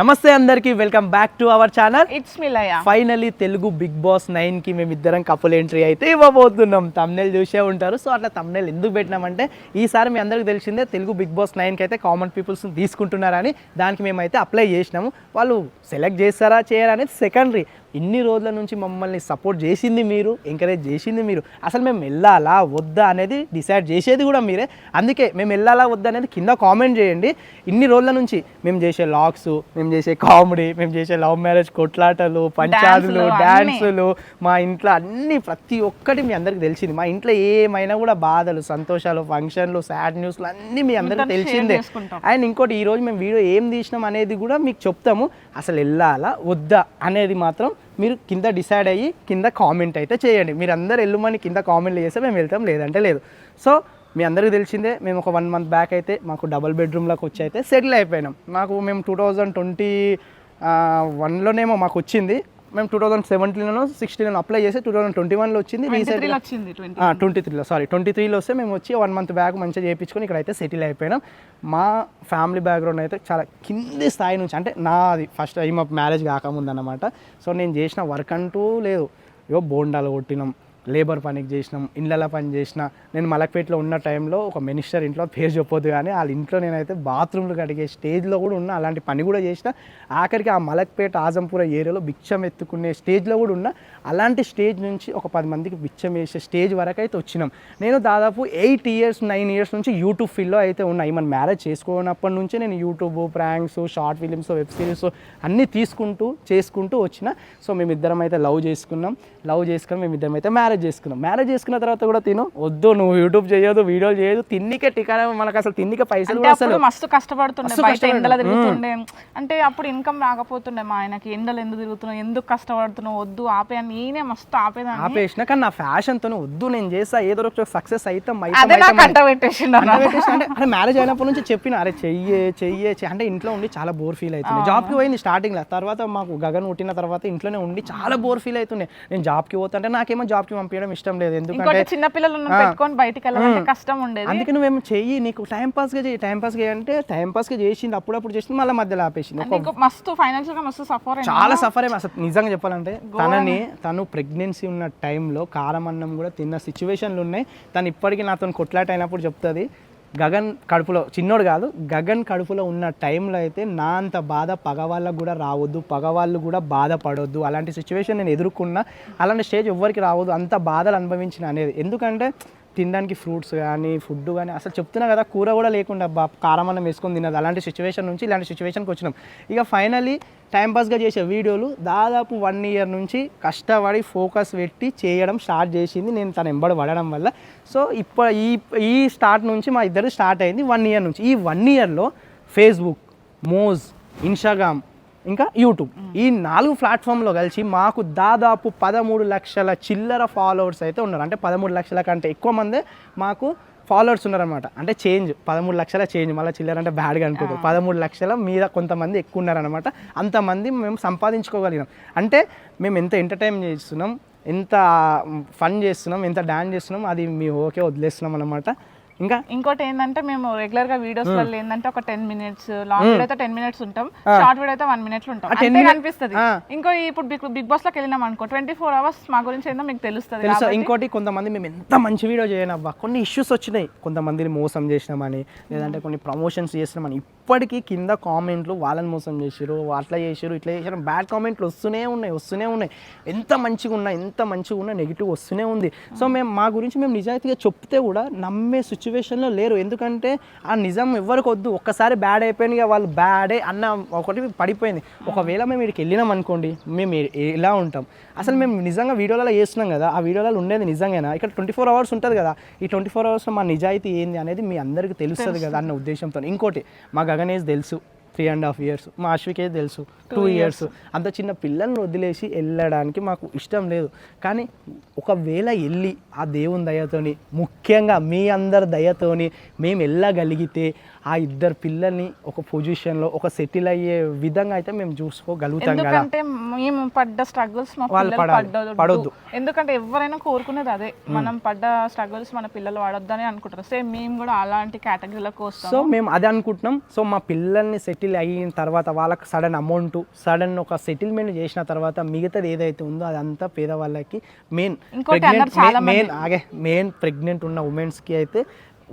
నమస్తే అందరికి welcome back to our channel. It's Milaya finally Telugu big boss నైన్కి మేము ఇద్దరం కపుల్ ఎంట్రీ అయితే ఇవ్వబోతున్నాం. తమ్నెల్ చూసే ఉంటారు. సో అట్లా తమ్నెల్ ఎందుకు పెట్టినామంటే ఈసారి మీ అందరికి తెలిసిందే తెలుగు బిగ్ బాస్ నైన్కి అయితే కామన్ పీపుల్స్ తీసుకుంటున్నారని దానికి మేమైతే అప్లై చేసినాము. వాళ్ళు సెలెక్ట్ చేస్తారా చేయరా అనేది సెకండరీ ఇన్ని రోజుల నుంచి మమ్మల్ని సపోర్ట్ చేసింది మీరు ఎంకరేజ్ చేసింది మీరు. అసలు మేము వెళ్ళాలా వద్దా అనేది డిసైడ్ చేసేది కూడా మీరే. అందుకే మేము వెళ్ళాలా వద్దా అనేది కింద కామెంట్ చేయండి. ఇన్ని రోజుల నుంచి మేము చేసే లాగ్స్ మేము చేసే కామెడీ మేము చేసే లవ్ మ్యారేజ్ కొట్లాటలు పంచాదులు డ్యాన్సులు మా ఇంట్లో అన్ని ప్రతి ఒక్కటి మీ అందరికి తెలిసింది. మా ఇంట్లో ఏమైనా కూడా బాధలు సంతోషాలు ఫంక్షన్లు సాడ్ న్యూస్లు అన్నీ మీ అందరికి తెలిసిందే. అండ్ ఇంకోటి ఈ రోజు మేము వీడియో ఏం తీసినాం అనేది కూడా మీకు చెప్తాము. అసలు వెళ్ళాలా వద్దా అనేది మాత్రం మీరు కింద డిసైడ్ అయ్యి కింద కామెంట్ అయితే చేయండి. మీరు అందరు వెళ్ళమని కింద కామెంట్లు చేస్తే మేము వెళ్తాం లేదంటే లేదు. సో మీ అందరికీ తెలిసిందే మేము ఒక వన్ మంత్ బ్యాక్ అయితే మాకు డబల్ బెడ్రూమ్లోకి వచ్చి అయితే సెటిల్ అయిపోయినాం. మాకు మేము టూ థౌజండ్ ట్వంటీ వన్లోనేమో మాకు వచ్చింది. మేము టూ థౌజండ్ సెవెంటీన్లో సిక్స్టీన్లో అప్లై చేసి టూ థౌజండ్ ట్వంటీ వన్లో వచ్చింది రీసెంట్గా వచ్చింది ట్వంటీ త్రీలో సారీ ట్వంటీ త్రీలో వస్తే మేము వచ్చి వన్ మంత్ బ్యాక్ మంచిగా చేయించుకొని ఇక్కడ అయితే సెటిల్ అయిపోయినాం. మా ఫ్యామిలీ బ్యాక్గ్రౌండ్ అయితే చాలా కింది స్థాయి నుంచి అంటే నాది ఫస్ట్ టైం మ్యారేజ్ కాకముందు అనమాట సో నేను చేసిన వర్క్ అంటూ లేదు. ఇగో బోండాలు కొట్టినాం. లేబర్ పనికి చేసినాం ఇండ్లలో పని చేసిన. నేను మలక్పేటలో ఉన్న టైంలో ఒక మినిస్టర్ ఇంట్లో పేరు చెప్పొద్దు కానీ వాళ్ళ ఇంట్లో నేనైతే బాత్రూమ్లు కడిగే స్టేజ్లో కూడా ఉన్న. అలాంటి పని కూడా చేసిన. ఆఖరికి ఆ మలక్పేట ఆజంపుర ఏరియాలో బిచ్చం ఎత్తుకునే స్టేజ్లో కూడా ఉన్న. అలాంటి స్టేజ్ నుంచి ఒక పది మందికి బిచ్చం వేసే స్టేజ్ వరకు అయితే వచ్చినాం. నేను దాదాపు ఎయిట్ ఇయర్స్ నైన్ ఇయర్స్ నుంచి యూట్యూబ్ ఫీల్డ్లో అయితే ఉన్నా. మన మ్యారేజ్ చేసుకున్నప్పటి నుంచి నేను YouTube pranks short films web series అన్నీ తీసుకుంటూ చేసుకుంటూ వచ్చిన. సో మేమిద్దరం అయితే లవ్ చేసుకున్నాం. లవ్ చేసుకుని మేమిద్దరం అయితే మ్యారేజ్ చేసుకున్నాం. మ్యారేజ్ చేసుకున్న తర్వాత కూడా తిను. వద్దు నువ్వు యూట్యూబ్ చేయదు వీడియోలు చేయదు తిన్నికే టికానే మనకు అసలు తిన్నికే పైసలు అసలు మస్తు కష్టపడుతుండే బయట. ఎండలో తిరుగుతుండే. అంటే అప్పుడు ఇన్కమ్ రాకపోతుండే మా ఆయనకి. ఎండలు ఎందుకు తిరుగుతున్నావు? ఎందుకు కష్టపడుతున్నావు? వద్దు ఆపే అని నేనే మస్తు ఆపేదాన్ని. ఆపేసిన కానీ నా ఫ్యాషన్తో వద్దు నేను చేస్తా ఏదో ఒక సక్సెస్ నాకు అంట మ్యారేజ్ అయినప్పటి నుంచి చెప్పిన అరే చెయ్యే చెయ్యే. అంటే ఇంట్లో ఉండి చాలా బోర్ ఫీల్ అవుతుంది జాబ్కి పోయింది స్టార్టింగ్లో. తర్వాత మాకు గగన్ పుట్టిన తర్వాత ఇంట్లోనే ఉండి చాలా బోర్ ఫీల్ అవుతుండే. నేను జాబ్కి పోతా అంటే నాకేమో జాబ్కి పంపించడం ఇష్టం లేదు. ఎందుకంటే చిన్న పిల్లలు పెట్టుకొని బయటికి వెళ్ళాలంటే కష్టం ఉండేది. అందుకే నువ్వేమో చెయ్యి నీకు టైం పాస్గా చేయి టైం పాస్గా అంటే టైం పాస్గా చేసింది అప్పుడప్పుడు చేసింది మళ్ళీ మధ్యలో ఆపేసింది మస్తు ఫైనాన్షియల్గా మస్తు సఫర్ చాలా సఫర్ అసలు నిజంగా చెప్పాలంటే తనని తను ప్రెగ్నెన్సీ ఉన్న టైంలో కారం అన్నం కూడా తిన్న సిచ్యువేషన్లు ఉన్నాయి. తను ఇప్పటికీ నాతో కొట్లాట అయినప్పుడు చెప్తుంది గగన్ కడుపులో చిన్నోడు కాదు గగన్ కడుపులో ఉన్న టైంలో అయితే నా అంత బాధ పగవాళ్ళకు కూడా రావద్దు పగవాళ్ళు కూడా బాధపడొద్దు. అలాంటి సిచ్యువేషన్ నేను ఎదుర్కొన్నా అలాంటి స్టేజ్ ఎవ్వరికి రావద్దు అంత బాధలు అనుభవించిన అనేది. ఎందుకంటే తినడానికి ఫ్రూట్స్ కానీ ఫుడ్ కానీ అసలు చెప్తున్నా కదా కూర కూడా లేకుండా బా కారం అన్నం వేసుకొని తినదు. అలాంటి సిచ్యువేషన్ నుంచి ఇలాంటి సిచ్యువేషన్కి వచ్చినాం. ఇక ఫైనలీ టైంపాస్గా చేసే వీడియోలు దాదాపు వన్ ఇయర్ నుంచి కష్టపడి ఫోకస్ పెట్టి చేయడం స్టార్ట్ చేసింది నేను తన ఎంబడి పడడం వల్ల. సో ఇప్పుడు ఈ ఈ స్టార్ట్ నుంచి మా ఇద్దరు స్టార్ట్ అయింది వన్ ఇయర్ నుంచి. ఈ వన్ ఇయర్లో ఫేస్బుక్ మోజ్ ఇన్స్టాగ్రామ్ ఇంకా యూట్యూబ్. ఈ నాలుగు ప్లాట్ఫామ్లో కలిసి మాకు దాదాపు పదమూడు లక్షల చిల్లర ఫాలోవర్స్ అయితే ఉన్నారు. అంటే పదమూడు లక్షల కంటే ఎక్కువ మందే మాకు ఫాలోవర్స్ ఉన్నారనమాట అంటే చేంజ్. పదమూడు లక్షల చేంజ్. మళ్ళీ చిల్లర అంటే బ్యాడ్గా అనుకోదు పదమూడు లక్షల మీద కొంతమంది ఎక్కువ ఉన్నారనమాట అంతమంది మేము సంపాదించుకోగలిగినాం. అంటే మేము ఎంత ఎంటర్టైన్ చేస్తున్నాం ఎంత ఫన్ చేస్తున్నాం ఎంత డాన్స్ చేస్తున్నాం అది మీ ఓకే వదిలేస్తున్నాం అనమాట ఇంకా? ఇంకోటి ఏంటంటే మేము రెగ్యులర్గా వీడియోస్ వల్ల ఏంటంటే ఒక టెన్ మినిట్స్ లాంగ్ వీడియో అయితే టెన్ మినిట్స్ ఉంటాం షార్ట్ వీడియో అయితే వన్ మినిట్ ఉంటాం. ఆ 10 అంతే minute- అనిపిస్తుంది. ఇంకో ఇప్పుడు బిగ్ బిగ్ బాస్లోకి వెళ్ళినాం అనుకో ట్వంటీ ఫోర్ అవర్స్ మా గురించి ఏందో మీకు తెలుస్తుంది తెలుసా. ఇంకోటి కొంతమంది మేము ఎంత మంచి వీడియో చేయనబ్బా కొన్ని ఇష్యూస్ వచ్చినాయి. కొంతమందిని మోసం చేసినామని లేదంటే కొన్ని ప్రమోషన్స్ చేసినామని. ఇప్పటికీ కింద కామెంట్లు వాళ్ళని మోసం చేసారు అట్లా చేసారు ఇట్లా చేసారు బ్యాడ్ కామెంట్లు వస్తూనే ఉన్నాయి వస్తూనే ఉన్నాయి. ఎంత మంచిగా ఉన్నా ఎంత మంచిగా ఉన్నా నెగిటివ్ వస్తూనే ఉంది. సో మేము మా గురించి మేము నిజాయితీగా చెప్తే కూడా నమ్మే సిచ్యువేషన్లో లేరు. ఎందుకంటే ఆ నిజం ఎవరికి వద్దు. ఒక్కసారి బ్యాడ్ అయిపోయింది ఇక వాళ్ళు బ్యాడే అన్న ఒకటి పడిపోయింది. ఒకవేళ మేము ఇక్కడికి వెళ్ళినాం అనుకోండి మేము ఎలా ఉంటాం? అసలు మేము నిజంగా వీడియోలలో చేస్తున్నాం కదా ఆ వీడియోలలో ఉండేది నిజంగానా? ఇక్కడ ట్వంటీ ఫోర్ అవర్స్ ఉంటుంది కదా. ఈ ట్వంటీ ఫోర్ అవర్స్లో మా నిజాయితీ ఏంది అనేది మీ అందరికీ తెలుస్తుంది కదా అన్న ఉద్దేశంతో ఇంకోటి మా గగనేజ్ తెలుసు. త్రీ అండ్ హాఫ్ ఇయర్స్ మా అశ్వికే తెలుసు. టూ ఇయర్స్ అంత చిన్న పిల్లల్ని వదిలేసి వెళ్ళడానికి మాకు ఇష్టం లేదు. కానీ ఒకవేళ వెళ్ళి ఆ దేవుని దయతోని ముఖ్యంగా మీ అందరి దయతోని మేము వెళ్ళగలిగితే ఆ ఇద్దరు పిల్లల్ని ఒక పొజిషన్లో ఒక సెటిల్ అయ్యే విధంగా అయితే మేము చూసుకోగలుగుతాం కదా. ఎందుకంటే మేము పడ్డ స్ట్రగుల్స్ వాళ్ళు పడొద్దు. ఎందుకంటే ఎవరైనా కోరుకునేది అదే. మనం పడ్డ స్ట్రగుల్స్ మన పిల్లలు పడొద్దని అనుకుంటారు. సేమ్ మేము కూడా అలాంటి కేటగిరీలకు వస్తాం సో మేము అదే అనుకుంటున్నాం. సో మా పిల్లల్ని సెటిల్ అయిన తర్వాత వాళ్ళకి సడన్ అమౌంట్ సడన్ ఒక సెటిల్మెంట్ చేసిన తర్వాత మిగతాది ఏదైతే ఉందో అదంతా పేదవాళ్ళకి మెయిన్ చాలా మెయిన్ ఆగే మెయిన్ ప్రెగ్నెంట్ ఉన్న ఉమెన్స్కి అయితే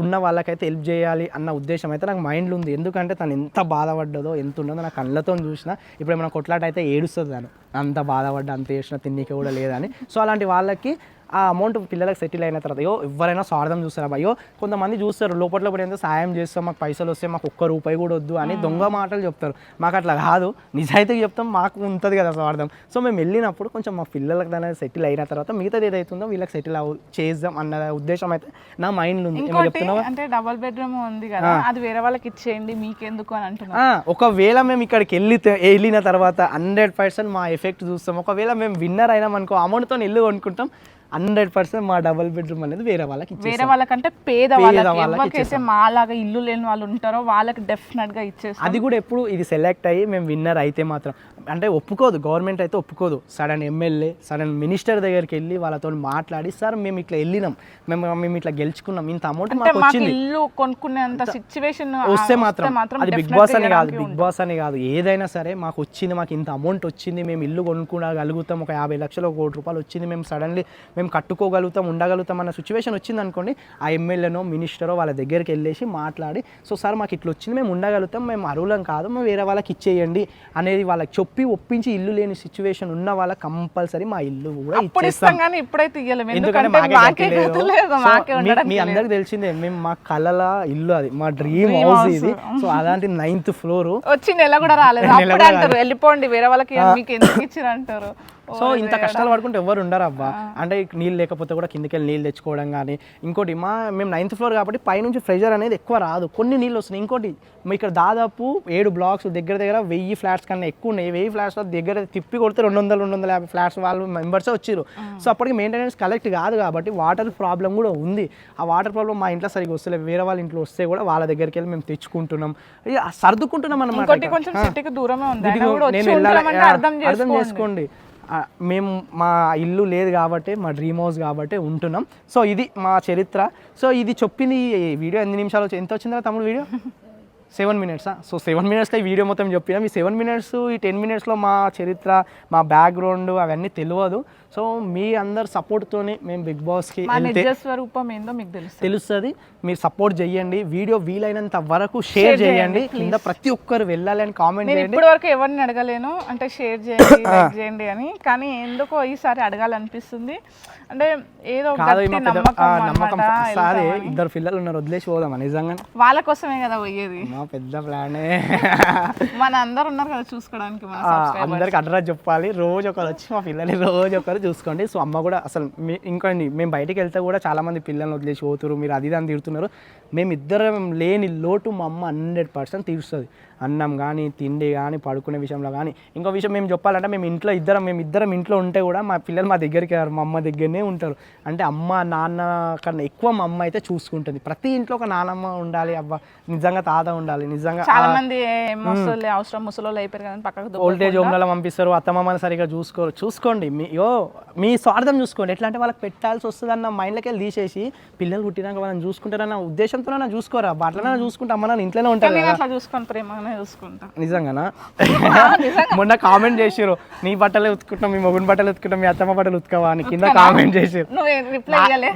ఉన్న వాళ్ళకైతే హెల్ప్ చేయాలి అన్న ఉద్దేశం అయితే నాకు మైండ్లో ఉంది. ఎందుకంటే తను ఎంత బాధపడ్డదో ఎంత ఉన్నదో నా కళ్ళతో చూసిన ఇప్పుడు ఏమైనా కొట్లాట అయితే ఏడుస్తుంది తను. అంత బాధపడ్డా అంత చేసిన తిన్నికి కూడా లేదని. సో అలాంటి వాళ్ళకి ఆ అమౌంట్ పిల్లలకు సెటిల్ అయిన తర్వాత అయ్యో ఎవరైనా స్వార్థం చూస్తారా అయ్యో కొంతమంది చూస్తారు లోపల లోపల ఎంత సాయం చేస్తాం మాకు పైసలు వస్తే మాకు ఒక్క రూపాయి కూడా వద్దు అని దొంగ మాటలు చెప్తారు. మాకు అట్లా కాదు. నిజాయితీగా చెప్తాం మాకు ఉంటుంది కదా స్వార్థం. సో మేము వెళ్ళినప్పుడు కొంచెం మా పిల్లలకు దాని సెటిల్ అయిన తర్వాత మిగతాది ఏదైతుందో వీళ్ళకి సెటిల్ అవు చేద్దాం అన్న ఉద్దేశం అయితే నా మైండ్లో ఉంది. అంటే డబల్ బెడ్రూమ్ ఉంది కదా అది వేరే వాళ్ళకి ఇచ్చేయండి మీకెందుకు అని అంటున్నారు ఆ, ఒకవేళ మేము ఇక్కడికి వెళ్ళి వెళ్ళిన తర్వాత హండ్రెడ్ పర్సెంట్ మా ఎఫెక్ట్ చూస్తాం. ఒకవేళ మేము విన్నర్ అయినాం అనుకో అమౌంట్తో ఇల్లు కొనుక్కుంటాం. హండ్రెడ్ పర్సెంట్ మా డబుల్ బెడ్రూమ్ అనేది వేరే వాళ్ళకి. వేరే వాళ్ళకంటే పేద వాళ్ళకి మాలాగా ఇల్లు లేని వాళ్ళు ఉంటారో వాళ్ళకి డెఫినెట్గా ఇచ్చేస్తాం అది కూడా ఎప్పుడు ఇది సెలెక్ట్ అయ్యి మేము విన్నర్ అయితే మాత్రం అంటే ఒప్పుకోదు గవర్నమెంట్ అయితే ఒప్పుకోదు. సడన్ ఎమ్మెల్యే సడన్ మినిస్టర్ దగ్గరికి వెళ్ళి వాళ్ళతో మాట్లాడి సార్ మేము ఇట్లా వెళ్ళినాం. మేము మేము ఇట్లా గెలుచుకున్నాం. ఇంత అమౌంట్ మాకు మాకు వచ్చింది. ఇల్లు కొనుక్కునేంత సిచ్యువేషన్ వస్తే మాత్రం. అది బిగ్ బాస్ అని కాదు బిగ్ బాస్ అని కాదు. ఏదైనా సరే మాకు వచ్చింది మాకు ఇంత అమౌంట్ వచ్చింది మేము ఇల్లు కొనుక్కోగలుగుతాం ఒక యాభై లక్షలు ఒక కోటి రూపాయలు వచ్చింది మేము సడన్లీ మేము కట్టుకోగలుగుతాం ఉండగలుగుతాం అన్న సిచ్యువేషన్ వచ్చింది అనుకోండి ఆ ఎమ్మెల్యేనో మినిస్టరో వాళ్ళ దగ్గరికి వెళ్ళేసి మాట్లాడి సో సార్ మాకు ఇట్లా వచ్చింది మేము ఉండగలుగుతాం మేము అరువులం కాదు మేము వేరే వాళ్ళకి ఇచ్చేయండి అనేది వాళ్ళకి చెప్పి ఒప్పించి ఇల్లు లేని సిచ్యువేషన్ ఉన్న వాళ్ళకి కంపల్సరీ మా ఇల్లు కూడా ఇస్తాం కానీ ఇప్పుడైతే ఇయ్యలేము ఎందుకంటే మాకే లేదు. మీ-. అందరికి తెలిసిందే మేము మా కళల ఇల్లు అది మా డ్రీమ్ హౌస్. ఇది. సో అలాంటి నైన్త్ ఫ్లోర్ వచ్చి నెల కూడా రాలేదు. అప్పుడే వెళ్ళిపోండి వేరే వాళ్ళకి మీకు ఎందుకు ఇచ్చారు అంటారు? సో ఇంత కష్టాలు పడుకుంటే ఎవరు ఉండరు అబ్బా. అంటే నీళ్ళు లేకపోతే కూడా కిందకి వెళ్ళి నీళ్ళు తెచ్చుకోవడం కానీ ఇంకోటి మా మేము నైన్త్ ఫ్లోర్ కాబట్టి పైనుంచి ప్రెషర్ అనేది ఎక్కువ రాదు. కొన్ని నీళ్ళు వస్తున్నాయి. ఇంకోటి మా ఇక్కడ దాదాపు ఏడు బ్లాక్స్ దగ్గర దగ్గర వెయ్యి ఫ్లాట్స్ కన్నా ఎక్కువ ఉన్నాయి. వెయ్యి ఫ్లాట్స్ దగ్గర తిప్పి కొడితే రెండు వందలు రెండు వందల యాభై ఫ్లాట్స్ వాళ్ళు మెంబర్సే వచ్చారు సో అప్పటికి మెయింటెనెన్స్ కలెక్ట్ కాదు కాబట్టి వాటర్ ప్రాబ్లం కూడా ఉంది. ఆ వాటర్ ప్రాబ్లం మా ఇంట్లో సరిగ్గా వస్తలేదు. వేరే వాళ్ళ ఇంట్లో వస్తే కూడా వాళ్ళ దగ్గరికి వెళ్ళి మేము తెచ్చుకుంటున్నాం. సర్దుకుంటున్నాం అనమాట నేను అర్థం చేసుకోండి. మేము మా ఇల్లు లేదు కాబట్టి మా డ్రీమ్ హౌస్ కాబట్టి ఉంటున్నాం. సో ఇది మా చరిత్ర. సో ఇది చెప్పింది ఈ వీడియో ఎన్ని నిమిషాలు వచ్చి- ఎంత వచ్చిందా తమ్ముడు వీడియో? సెవెన్ మినిట్సా? సో సెవెన్ మినిట్స్లో ఈ వీడియో మొత్తం చెప్పినాం ఈ సెవెన్ మినిట్స్ ఈ టెన్ మినిట్స్లో మా చరిత్ర మా బ్యాక్గ్రౌండ్ అవన్నీ తెలియదు. సో మీ అందరు సపోర్ట్తోనే మేము బిగ్ బాస్కి స్వరూపం ఏందో మీకు తెలుస్తుంది తెలుస్తుంది. మీరు సపోర్ట్ చేయండి వీడియో వీలైనంత వరకు షేర్ చేయండి కింద ప్రతి ఒక్కరు వెళ్ళాలి అని కామెంట్ చేయండి. ఇప్పటి వరకు ఎవరిని అడగలేను. అంటే షేర్ చేయండి చేయండి అని. కానీ ఎందుకో ఈసారి అడగాలనిపిస్తుంది. అంటే ఏదో నమ్మకం సారే. ఇద్దరు పిల్లలు ఉన్నారు వదిలేసి పోదామా నిజంగా వాళ్ళ కోసమే కదా పోయేది. మా పెద్ద ప్లానే. మన అందరు ఉన్నారు కదా చూసుకోవడానికి. అందరికి అడ్రస్ చెప్పాలి రోజు ఒకరు వచ్చి మా పిల్లల్ని రోజు ఒకరు చూసుకోండి. సో అమ్మ కూడా అసలు మీ- ఇంకోండి మేము బయటికి వెళ్తే కూడా చాలా మంది పిల్లల్ని వదిలేసి పోతున్నారు మీరు అది ఇది అని తిడుతున్నారు. మేము ఇద్దరం లేని లోటు మా అమ్మ హండ్రెడ్ పర్సెంట్ తీరుస్తుంది. అన్నం కానీ తిండి కానీ పడుకునే విషయంలో కానీ ఇంకో విషయం మేము చెప్పాలంటే మేము ఇంట్లో ఇద్దరం మేము ఇద్దరం ఇంట్లో ఉంటే కూడా మా పిల్లలు మా దగ్గరికి మా అమ్మ దగ్గరనే ఉంటారు. అంటే అమ్మ నాన్న కన్నా ఎక్కువ మా అమ్మ అయితే చూసుకుంటుంది. ప్రతి ఇంట్లో ఒక నానమ్మ ఉండాలి అవ్వ. నిజంగా తాత ఉండాలి నిజంగా చాలా మంది అవసరం ముసలోళ్ళు అయిపోయారు కదా అని పక్కకు దుబ్బ- ఓల్టేజ్ హోమ్లలో పంపిస్తారు అత్తమామని సరిగా చూసుకోరు. చూసుకోండి మీ యో మీ స్వార్థం చూసుకోండి. ఎట్లా అంటే వాళ్ళకి పెట్టాల్సి వస్తుంది అన్న మైండ్లోకి వెళ్ళి తీసేసి పిల్లలు పుట్టినాక వాళ్ళని చూసుకుంటారన్న ఉద్దేశంతో చూసుకోరా? అట్లనే చూసుకుంటే అమ్మ నాన్న ఇంట్లోనే ఉంటారు కానీ కదా. ప్రేమగానే చూసుకుంటా. నిజంగానా? మొన్న కామెంట్ చేసిరు నీ బట్టలే ఉతుకుంటాం మీ మొగుని బట్టలు ఉతుకుంటాం మీ అత్తమ్మ బట్టలు ఉతుకవా? అని కింద కామెంట్ చేసిరు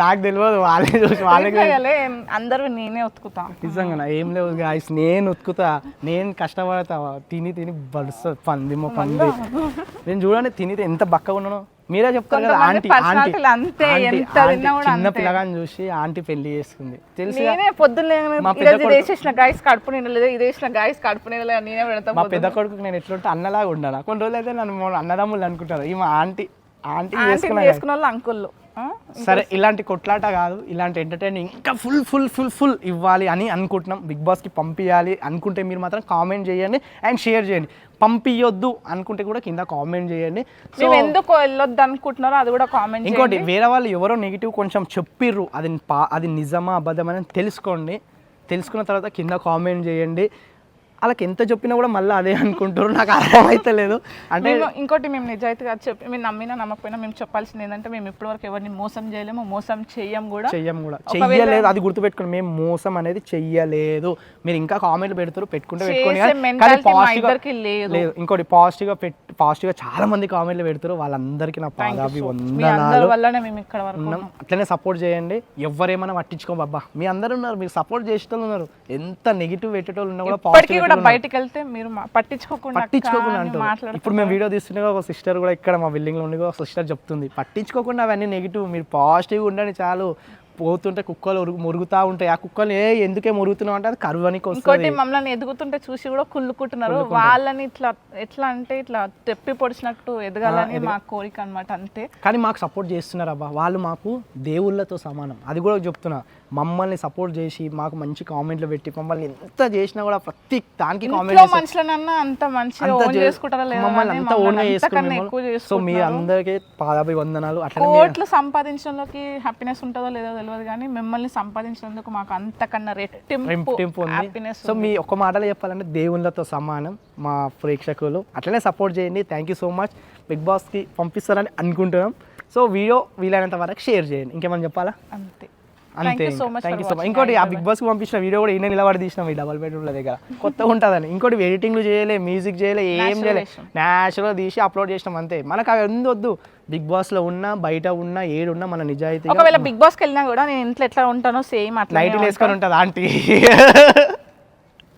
నాకు తెలియదు వాళ్ళే చూసి ఇవ్వలే అందరూ నేనే ఉతుకుతా నిజంగా ఏం లేవు గాయస్ నేను ఉతుకుతా నేను కష్టపడతా తిని తిని బడుస్తుంది పంది. పంది నేను చూడండి తిని ఎంత బక్కగా ఉన్నాను. మీరే చెప్తారు కదా ఆంటీ ఆంటీ అంతే, ఎంత చిన్న. పిల్లగాని చూసి ఆంటీ పెళ్ళి చేసుకుంది. తెలుసు నేనే పొద్దున్నే మా పెద్ద ఈరోజు ఇది వేసేసిన గాయస్ కడుపు నిండలేదు ఇది వేసిన గాయస్ కడుపు నిండలేదు నేనే పెడతా మా పెద్ద కొడుకు నేను ఎట్లుంటే అన్నలాగా ఉండాలి. కొన్ని రోజులు అయితే నన్ను అన్నదమ్ములు అనుకుంటారు ఈ మా ఆంటీ ఆంటీ చేసుకున్నా వాళ్ళు ఆ? సరే ఇలాంటి కొట్లాట కాదు ఇలాంటి ఎంటర్టైన్ ఇంకా ఫుల్ ఫుల్ ఫుల్ ఫుల్ ఇవ్వాలి అని అనుకుంటున్నాం. బిగ్ బాస్కి పంపించాలి అనుకుంటే మీరు మాత్రం కామెంట్ చేయండి అండ్ షేర్ చేయండి. పంపించొద్దు అనుకుంటే కూడా కింద కామెంట్ చేయండి. సో ఎందుకు వెళ్ళొద్దు అనుకుంటున్నారో అది కూడా కామెంట్ ఇంకోటి వేరే వాళ్ళు ఎవరో నెగిటివ్ కొంచెం చెప్పిర్రు. అది అది నిజమా అబద్ధమని తెలుసుకోండి. తెలుసుకున్న తర్వాత కింద కామెంట్ చేయండి. వాళ్ళకి ఎంత చెప్పినా కూడా మళ్ళీ అదే అనుకుంటారు. నాకు అర్థమైతలేదు అంటే ఇంకోటి మేము నిజాయితీగా చెప్పి మేము నమ్మినా నమ్మకపోయినా మేము చెప్పాల్సింది ఏంటంటే మేము ఇప్పటివరకు ఎవరిని మోసం చేయలేము మోసం చెయ్యం కూడా. చెయ్యం కూడా. చెయ్యలేదు అది గుర్తుపెట్టుకోండి. మేము మోసం అనేది చెయ్యలేదు. మీరు ఇంకా కామెంట్లు పెడతారు పెట్టుకుంటే పెట్టుకోండి లేదు. ఇంకోటి పాజిటివ్గా పెట్టి పాజిటివ్గా చాలా మంది కామెంట్లు పెడతారు. వాళ్ళందరికీ నా పాదాభి వందనాలు వల్లనే మేము ఇక్కడ వరకు ఉన్నాం. అట్లనే సపోర్ట్ చేయండి. ఎవరేమైనా పట్టించుకో బాబా. మీ అందరు ఉన్నారు మీరు సపోర్ట్ చేసేటోళ్ళు ఉన్నారు. ఎంత నెగిటివ్ పెట్టేటోళ్ళు ఉన్నా కూడా పాజిటివ్ కూడా బయటికి వెళ్తే మీరు పట్టించుకోకుండా పట్టించుకోకుండా అంటారు. ఇప్పుడు మేము వీడియో తీస్తుంటే ఒక సిస్టర్ కూడా ఇక్కడ మా బిల్డింగ్లో ఉండి ఒక సిస్టర్ చెప్తుంది పట్టించుకోకుండా అవన్నీ నెగిటివ్ మీరు పాజిటివ్ ఉండండి చాలు. పోతుంటే కుక్కలు మురుగుతా ఉంటాయి. ఆ కుక్కలు ఏ ఎందుకే మురుగుతున్నావు? అంటే అది కరువనికి ఇంకోటి మమ్మల్ని ఎదుగుతుంటే చూసి కూడా కుళ్ళుకుంటున్నారు. వాళ్ళని ఇట్లా ఎట్లా అంటే ఇట్లా తెప్పి పొడిచినట్టు ఎదగాలని మా కోరిక అన్నమాట అంతే. కానీ మాకు సపోర్ట్ చేస్తున్నారు అబ్బా వాళ్ళు మాకు దేవుళ్ళతో సమానం. అది కూడా చెప్తున్నా. మమ్మల్ని సపోర్ట్ చేసి మాకు మంచి కామెంట్లు పెట్టి మమ్మల్ని ఎంత చేసినా కూడా ప్రతి దానికి కామెంట్ మనుషులనన్నా అంత మంచిగా మమ్మల్ని అంతా ఓన్ మమ్మల్ని అంతకన్నా ఎక్కువ చేసుకుని సో మీ. అందరికీ పాదాభి వందనాలు. అట్లనే మీ- కోట్లు సంపాదించడంలోకి హ్యాపీనెస్ ఉంటుందో లేదో తెలియదు కానీ మిమ్మల్ని సంపాదించినందుకు మాకు అంతకన్నా రెట్టింపు హ్యాపీనెస్ సో మీ ఒక్క మాటలో చెప్పాలంటే దేవుళ్ళతో సమానం మా ప్రేక్షకులు. అట్లనే సపోర్ట్ చేయండి. Thank you so much big బాస్కి పంపిస్తారని అనుకుంటున్నాం. సో వీడియో వీలైనంత వరకు షేర్ చేయండి. ఇంకేమైనా చెప్పాలా? అంతే. అంతే థ్యాంక్ యూ సో మచ్. ఇంకోటి ఆ బిగ్ బాస్కి పంపించిన వీడియో కూడా ఈయన నిలబడి తీసినాం ఈ డబల్ బెడ్రూమ్ల దగ్గర. కొత్తగా ఉంటుందని. ఇంకోటి ఎడిటింగ్లు చేయలే మ్యూజిక్ చేయలే ఏం చేయలే. చేసాం. న్యాచురల్గా తీసి అప్లోడ్ చేసినాం అంతే. మనకు అవి ఎందు వద్దు? బిగ్ బాస్లో ఉన్నా బయట ఉన్నా ఏడున్నా మన నిజాయితీగా ఒకవేళ బిగ్ బాస్కి వెళ్ళినా కూడా నేను ఇంట్లో ఎట్లా ఉంటానో సేమ్ అట్లా లైట్లు వేసుకొని ఉంటుంది ఆంటీ?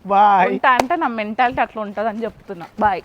బాయ్ అంటే నా మెంటాలిటీ అట్లా ఉంటుంది అని చెప్తున్నా. బాయ్